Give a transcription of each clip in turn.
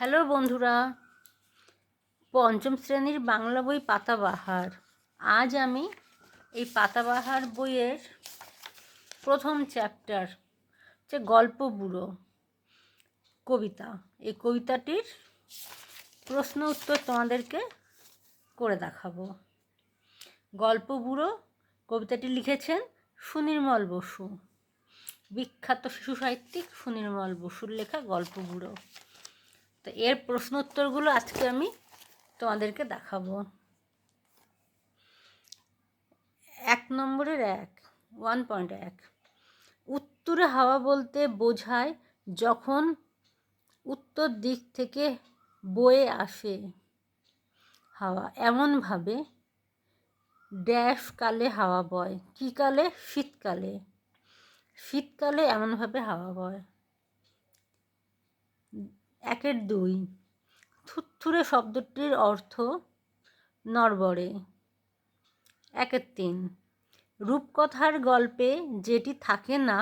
Hello বন্ধুরা, পঞ্চম শ্রেণির বাংলা বই পাতাবাহার। আজ আমি এই পাতাবাহার বইয়ের প্রথম চ্যাপ্টার হচ্ছে গল্প বুড়ো কবিতা, এই কবিতাটির প্রশ্ন উত্তর তোমাদেরকে করে দেখাবো। গল্প বুড়ো কবিতাটি লিখেছেন সুনির্মল বসু। বিখ্যাত শিশু সাহিত্যিক সুনির্মল বসুর লেখা গল্প বুড়ো। তো এর প্রশ্ন উত্তরগুলো আজকে আমি তোমাদেরকে দেখাবো। এক নম্বরের এক ওয়ান পয়েন্ট এক। উত্তরে হাওয়া বলতে বোঝায় যখন উত্তর দিক থেকে বয়ে আসে হাওয়া। এমনভাবে ড্যাশ কালে হাওয়া বয়, কী কালে? শীতকালে। শীতকালে এমনভাবে হাওয়া বয়। একের দুই। থুত্থুরে শব্দটির অর্থ নরবরে একের তিন। রূপকথার গল্পে যেটি থাকে না,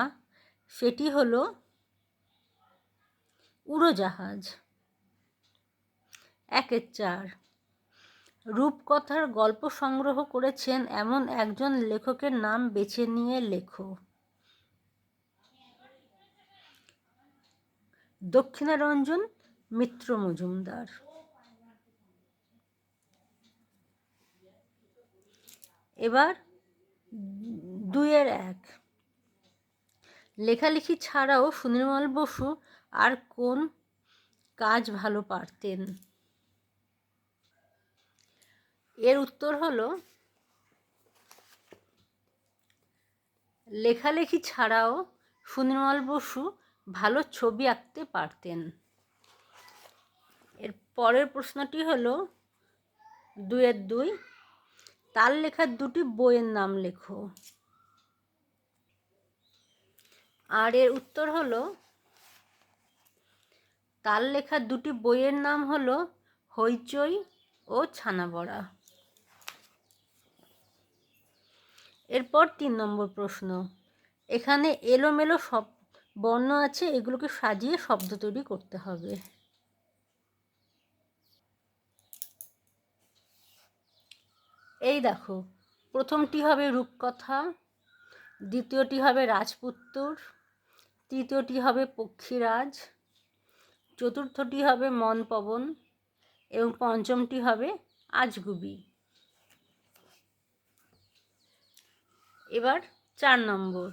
সেটি হলো উড়োজাহাজ। একের চার। রূপকথার গল্প সংগ্রহ করেছেন এমন একজন লেখকের নাম বেছে নিয়ে লেখো। দক্ষিণারঞ্জন মিত্র মজুমদার। এবার দুইয়ের এক। লেখালেখি ছাড়াও সুনির্মল বসু আর কোন কাজ ভালো পারতেন? এর উত্তর হলো, লেখালেখি ছাড়াও সুনির্মল বসু ভালো ছবি আঁকতে পারতেন। এর পরের প্রশ্নটি হলো, দুয়ের দুই, তার লেখা দুটি বইয়ের নাম লেখো। আর এর উত্তর হলো, তার লেখা দুটি বইয়ের নাম হলো হইচই ও ছানাবড়া। এরপর তিন নম্বর প্রশ্ন, এখানে এলোমেলো সব বর্ণ আছে, এগুলোকে সাজিয়ে শব্দ তৈরি করতে হবে। এই দেখো, প্রথমটি হবে রূপকথা, দ্বিতীয়টি হবে রাজপুত্তর, তৃতীয়টি হবে পক্ষীরাজ, চতুর্থটি হবে মন পবন এবং পঞ্চমটি হবে আজগুবি। এবার চার নম্বর।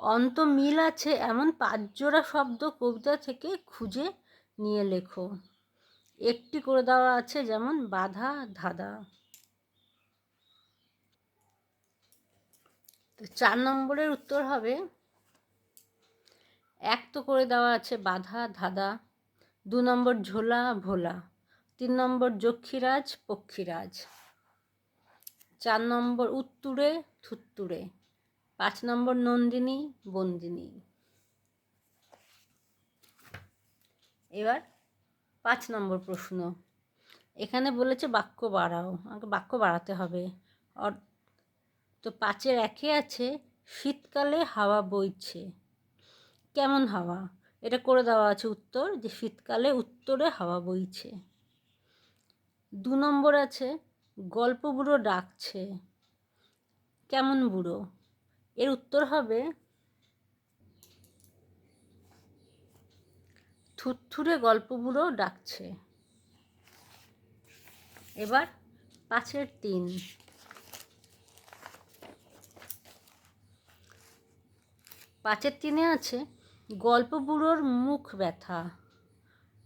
অন্ত মিল আছে এমন পাঁচজোড়া শব্দ কবিতা থেকে খুঁজে নিয়ে লেখো। একটি করে দেওয়া আছে যেমন, বাধা, ধাঁধা। তো চার নম্বরের উত্তর হবে, এক তো করে দেওয়া আছে বাধা, ধাঁধা। দু নম্বর, ঝোলা, ভোলা। তিন নম্বর, যক্ষীরাজ, পক্ষীরাজ। চার নম্বর, উত্তুরে, থুত্তুরে। পাঁচ নম্বর নন্দিনী, বন্দিনী। এবার পাঁচ নম্বর প্রশ্ন। এখানে বলেছে বাক্য বাড়াও। আমাকে বাক্য বাড়াতে হবে। অর, তো পাঁচের একে আছে, শীতকালে হাওয়া বইছে। কেমন হাওয়া? এটা করে দেওয়া আছে উত্তর যে শীতকালে উত্তরে হাওয়া বইছে। দু নম্বর আছে, গল্প বুড়ো ডাকছে। কেমন বুড়ো? এর উত্তর হবে থুরথুরে গল্প বুড়ো ডাকছে। এবার পাঁচের তিন। পাঁচের তিনে আছে গল্প বুড়োর মুখ ব্যথা।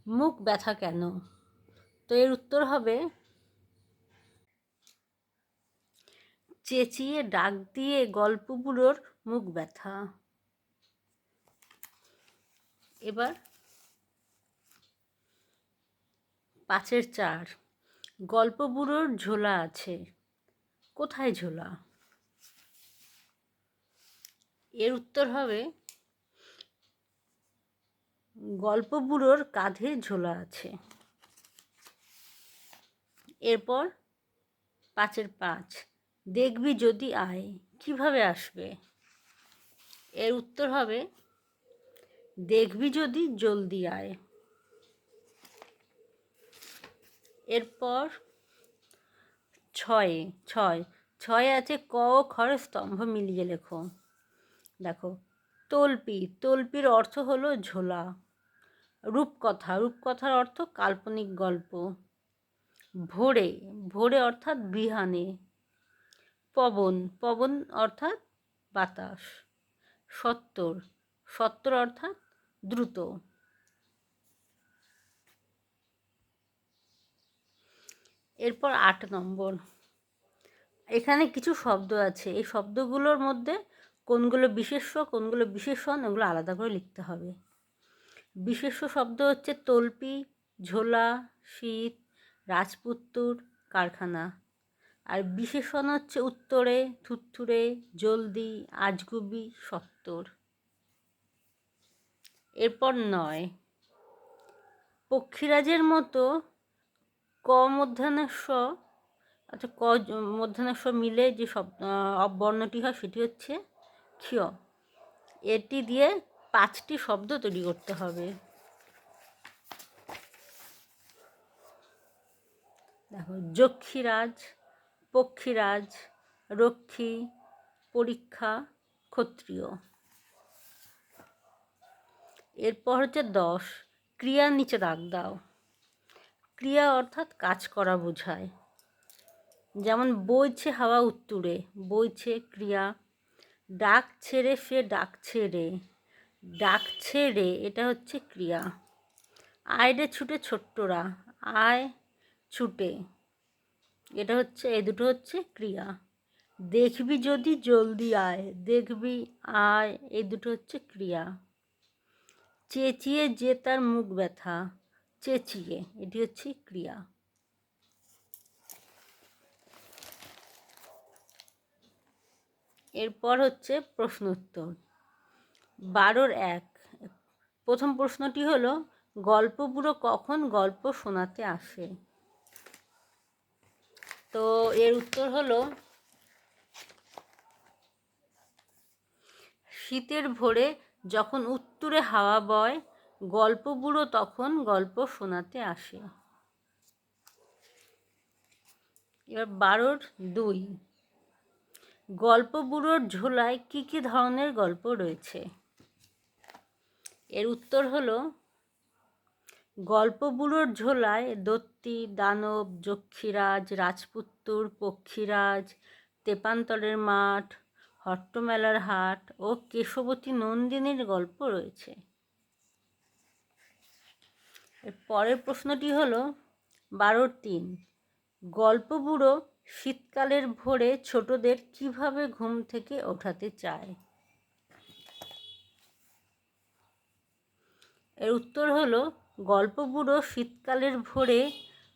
মুখ ব্যথা কেন? তো এর উত্তর হবে চেঁচিয়ে ডাক দিয়ে গল্পগুলোর মুখ ব্যথা। এবার পাঁচের চার গল্প বুড়োর ঝোলা আছে। কোথায় ঝোলা? এর উত্তর হবে গল্প বুড়োর কাঁধে ঝোলা আছে। এরপর পাঁচের পাঁচ দেখবি যদি আয়, কীভাবে আসবে? এর উত্তর হবে, দেখবি যদি জলদি আয়। এরপর ছয়ে, ছয়, ছয়ে আছে ক ও খর স্তম্ভ মিলিয়ে লেখো। দেখো, তলপি, তলপির অর্থ হলো ঝোলা। রূপকথা, রূপকথার অর্থ কাল্পনিক গল্প। ভোরে ভোরে অর্থাৎ বিহানে। পবন পবন অর্থাৎ বাতাস। সত্তর সত্তর অর্থাৎ দ্রুত। এরপর আট নম্বর। এখানে কিছু শব্দ আছে। এই শব্দগুলোর মধ্যে কোনগুলো বিশেষ্য, কোনগুলো বিশেষণ, এগুলো আলাদা করে লিখতে হবে। বিশেষ্য শব্দ হচ্ছে তল্পি, ঝোলা, শীত, রাজপুত্তুর, কারখানা। আর বিশেষণ হচ্ছে উত্তরে থুত্থুরে জলদি, আজগুবি, সত্তর। এরপর নয়। পক্ষীরাজের মতো ক মধ্যাহ্নস্ব আচ্ছা ক মধ্যাহ্নস্ব মিলে যে সব বর্ণটি হয় সেটি হচ্ছে ক্ষিয়। এটি দিয়ে পাঁচটি শব্দ তৈরি করতে হবে। দেখো, যক্ষীরাজ পক্ষীরাজ, রক্ষী, পরীক্ষা, ক্ষত্রিয়। এরপর হচ্ছে দশ, ক্রিয়ার নিচে দাগ দাও। ক্রিয়া অর্থাৎ কাজ করা বোঝায়। যেমন, বইছে হাওয়া উত্তুরে, বইছে ক্রিয়া। ডাক ছেড়ে সে ডাক ছেড়ে ডাক ছেড়ে এটা হচ্ছে ক্রিয়া। আয়রে ছুটে ছোট্টরা। আয় ছুটে। এটা হচ্ছে, এই দুটো হচ্ছে ক্রিয়া। দেখবি যদি জলদি আয়, দেখবি আয়, এই দুটো হচ্ছে ক্রিয়া। চেঁচিয়ে যে তার মুখ ব্যথা, চেঁচিয়ে, এটি হচ্ছে ক্রিয়া। এরপর হচ্ছে প্রশ্ন উত্তর। বারোর এক। প্রথম প্রশ্নটি হলো গল্প বুড়ো কখন গল্প শোনাতে আসে? তো এর উত্তর হলো, শীতের ভোরে যখন উত্তরে হাওয়া বয়, গল্প বুড়ো তখন গল্প শোনাতে আসে। এবার বারোর দুই, গল্প বুড়োর ঝোলায় কী কী ধরনের গল্প রয়েছে? এর উত্তর হলো গল্প বুড়োর ঝোলায় দত্তি, দানব, যক্ষীরাজ, রাজপুত্তুর, পক্ষীরাজ তেপান্তরের মাঠ, হট্টমেলার হাট ও কেশবতী নন্দিনীর গল্প রয়েছে। পরের প্রশ্নটি হলো, বারোর তিন গল্প বুড়ো শীতকালের ভোরে ছোটদের কীভাবে ঘুম থেকে ওঠাতে চায়? এর উত্তর হলো, গল্প বুড়ো শীতকালের ভোরে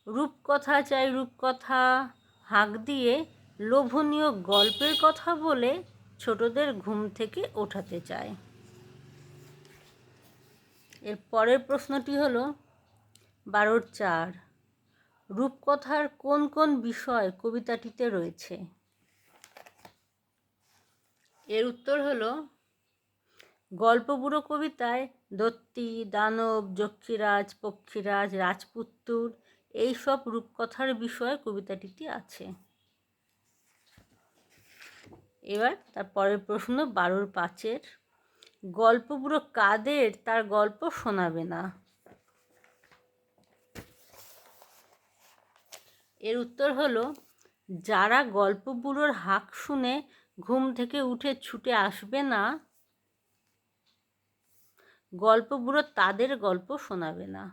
রূপকথা চাই রূপকথা, হাঁক দিয়ে লোভনীয় গল্পের কথা বলে ছোটদের ঘুম থেকে ওঠাতে চায়। এর পরের প্রশ্নটি হলো, বারোর চার, রূপকথার কোন কোন বিষয় কবিতাটিতে রয়েছে? এর উত্তর হলো, গল্প বুড়ো কবিতায় দত্তি, দানব, যক্ষীরাজ, পক্ষীরাজ, রাজপুত্তুর, এইসব রূপকথার বিষয় কবিতাটিতে আছে। এবার তার পরের প্রশ্ন বারোর পাঁচের গল্প বুড়ো কাদের? তার গল্প শোনাবে না। এর উত্তর হলো, যারা গল্প বুড়োর হাঁক শুনে ঘুম থেকে উঠে ছুটে আসবে না গল্প বুড়ো তাদের গল্প শোনাবে না।